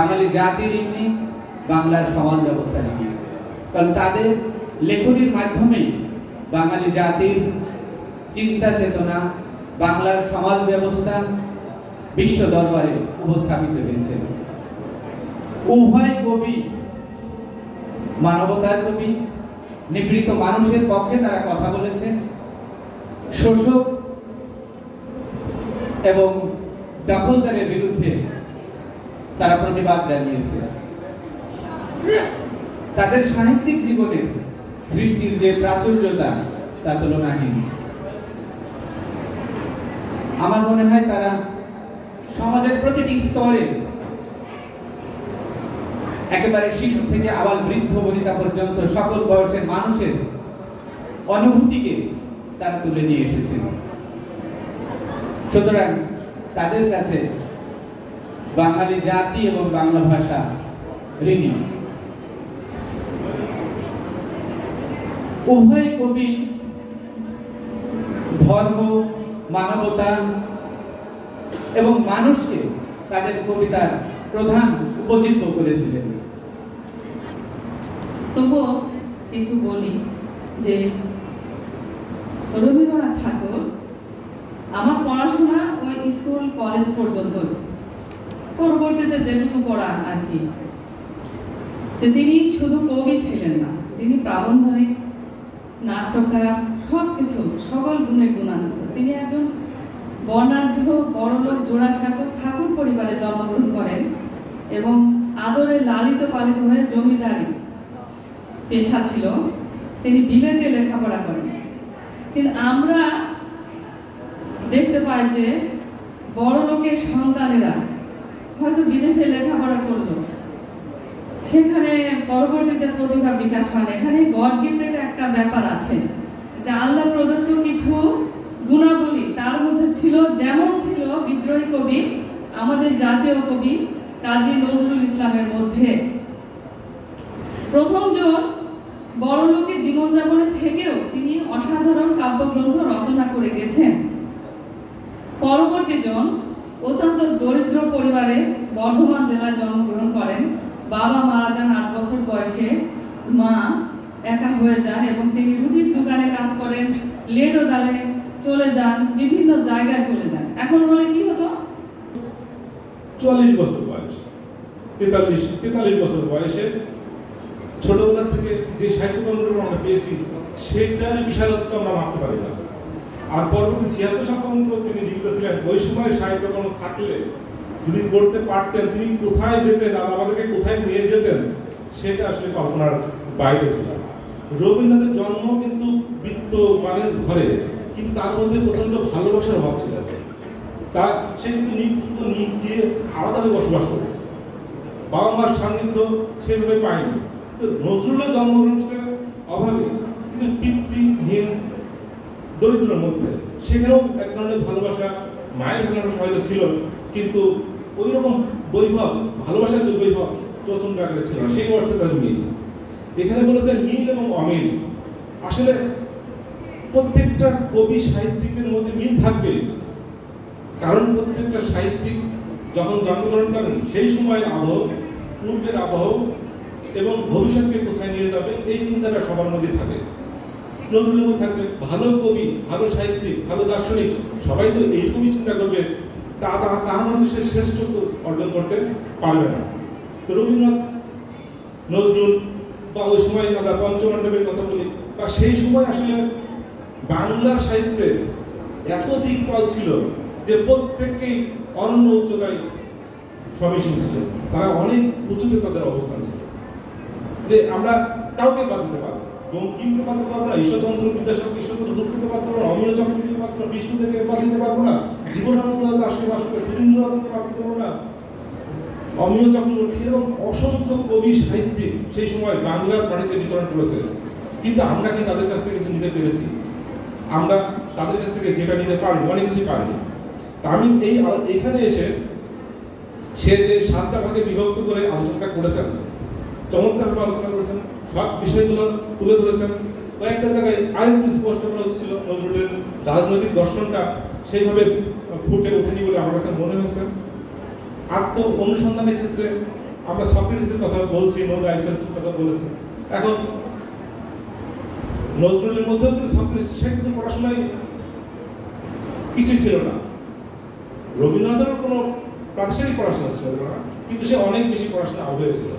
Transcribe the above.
বাঙালি জাতির ঋণী বাংলার সমাজ ব্যবস্থা ঋণী কারণ তাদের লেখনীর মাধ্যমেই বাঙালি জাতির চিন্তা চেতনা, বাংলার সমাজ ব্যবস্থা বিশ্ব দরবারে উপস্থাপিত হয়েছে। উভয় কবি মানবতার কবি, নিপীড়িত মানুষের পক্ষে তারা কথা বলেছেন। শোষক এবং দখলদারের বিরুদ্ধে তারা প্রতিবাদ জানিয়েছে। তাদের সাহিত্যিক জীবনে সৃষ্টির যে প্রাচুর্যতা, তা তুলনাহীন। আমার মনে হয় তারা সমাজের প্রতিটি স্তরে একেবারে শিশু থেকে আবার বৃদ্ধ বনিতা পর্যন্ত সকল বয়সের মানুষের অনুভূতিকে তারা তুলে নিয়ে এসেছেন সুতরাং তাদের কাছে বাঙালি জাতি এবং বাংলা ভাষা ঋণী। উভয় কবি ধর্ম, মানবতা এবং মানুষকে তাদের কবিতার প্রধান উপজীব্য করেছিলেন। তবুও কিছু বলি যে রবীন্দ্রনাথ ঠাকুর আমার পড়াশোনা ওই স্কুল, কলেজ পর্যন্ত পরবর্তীতে যেটুকু পড়া আর কি। তিনি শুধু কবি ছিলেন না, তিনি প্রাবন্ধিক নাট্যকার সব কিছু সকল গুণে গুণান্বিত। তিনি একজন বর্ণাঢ্য, বড়লোক, জোড়াসাঁকো ঠাকুর পরিবারে জন্মগ্রহণ করেন এবং আদরে লালিত পালিত হয়ে জমিদারি পেশা ছিল। তিনি বিলেতে লেখাপড়া করেন। কিন্তু আমরা দেখতে পাই যে বড় লোকের সন্তানেরা হয়তো বিদেশে লেখাপড়া করল। সেখানে পরবর্তীতে প্রতিভা বিকাশ হয় না। এখানে গড একটা ব্যাপার আছে যে আল্লাহ প্রদত্ত কিছু গুণাবলী তার মধ্যে ছিল, যেমন ছিল বিদ্রোহী কবি, আমাদের জাতীয় কবি কাজী নজরুল ইসলামের মধ্যে। প্রথম জন বড়লোকের জীবনযাপনে থেকেও তিনি অসাধারণ কাব্যগ্রন্থ রচনা করে গেছেন। পরবর্তী জন অত্যন্ত দরিদ্র পরিবারে বর্ধমান জেলায় জন্মগ্রহণ করেন। বাবা মারা যান আট বছর বয়সে। মা একা হয়ে যান এবং তিনি রুটির দোকানে কাজ করেন লেডো দালে চলে যান, বিভিন্ন জায়গায় চলে যান। এখন হলে কি হতো? চুয়াল্লিশ বছর বয়স। তেতাল্লিশ তেতাল্লিশ বছর বয়সে ছোটবেলা থেকে যে সাহিত্যকর্মগুলো আমরা পেয়েছি, সেটার বিশালত্ব আমরা মাপতে পারি না। আর পরবর্তী ছিয়াত্তর সাল পর্যন্ত তিনি জীবিত ছিলেন। ওই সময় সাহিত্যকর্ম থাকলে যদি করতে পারতেন, তিনি কোথায় যেতেন আর আমাদেরকে কোথায় নিয়ে যেতেন, সেটা আসলে কল্পনার বাইরে ছিল রবীন্দ্রনাথের জন্ম কিন্তু বিত্তমানের ঘরে, কিন্তু তার মধ্যে প্রচণ্ড ভালোবাসার অভাব ছিল। তা সে কিন্তু নিয়ে আলাদাভাবে বসবাস করে বাবা মার সান্নিধ্য সেভাবে পায়নি। তো নজরুলের হচ্ছে অভাবে কিন্তু পিতৃহীন দরিদ্রের মধ্যে। সেখানেও এক ধরনের ভালোবাসা, মায়ের ভালোবাসা হয়তো ছিল, কিন্তু ওই রকম বৈভব, ভালোবাসার যে বৈভব প্রচণ্ড আকারে ছিল সেই অর্থে তার মিল। এখানে বলেছেন মিল এবং অমিল। আসলে প্রত্যেকটা কবি সাহিত্যিকের মধ্যে মিল থাকবে। কারণ প্রত্যেকটা সাহিত্যিক যখন জন্মগ্রহণ করেন, সেই সময়ের আবহ, পূর্বের আবহ এবং ভবিষ্যৎকে কোথায় নিয়ে যাবে, এই চিন্তাটা সবার মধ্যে থাকে। নজরুলের মধ্যে থাকবে ভালো কবি, ভালো সাহিত্যিক, ভালো দার্শনিক, সবাই তো এইরকমই চিন্তা করবে। তা তা তার মধ্যে সে শ্রেষ্ঠত্ব অর্জন করতে পারবে না। তো রবীন্দ্রনাথ, নজরুল, বা ওই সময় আমরা পঞ্চমণ্ডপের কথা বলি, বা সেই সময় আসলে বাংলার সাহিত্যে এত দিকপাল ছিল যে প্রত্যেককেই অনন্য উচ্চতায় সমীচীন ছিল। তারা অনেক উঁচুতে তাদের অবস্থান ছিল। যে আমরা কাউকে বাদ দিতে পারব বঙ্কিমকে দিতে পারব না ঈশ্বরচন্দ্র বিদ্যাসাগর ঈশ্বরচন্দ্র বাদ দিতে পারব না অমিয় পারব না, বিষ্ণু থেকে বাদ দিতে পারব না জীবনানন্দ দাসকে বাদ দিতে সুধীন্দ্রনাথকে বাদ দিতে পারব না। অমিয় চক্রবর্তী এরকম অসংখ্য কবি সাহিত্যিক সেই সময় বাংলার মাটিতে বিচরণ করেছে। কিন্তু আমরা কি তাদের কাছ থেকে কিছু নিতে পেরেছি? আমরা তাদের কাছ থেকে যেটা নিতে পারিনি অনেক কিছুই পারিনি। তা আমি এই এখানে এসে সে যে সাতটা ভাগে বিভক্ত করে আলোচনাটা করেছেন চমৎকারভাবে আলোচনা করেছেন। সব বিষয়গুলো তুলে ধরেছেন। কয়েকটা জায়গায় আরেকটু স্পষ্ট করা হচ্ছিল নজরুলের। রাজনৈতিক দর্শনটা সেইভাবে ফুটে ওঠেনি বলে আমার কাছে মনে হয়েছে। আত্ম অনুসন্ধানের ক্ষেত্রে আমরা সক্রেটিসের কথা বলছি নজরুল আইসার কথা বলেছি। এখন নজরুলের মধ্যেও কিন্তু সক্রেটিস, সে কিন্তু পড়াশোনায় কিছুই ছিল না। রবীন্দ্রনাথের কোনো প্রাতিষ্ঠানিক পড়াশোনা ছিল না, কিন্তু সে অনেক বেশি পড়াশোনা আগ্রহী ছিল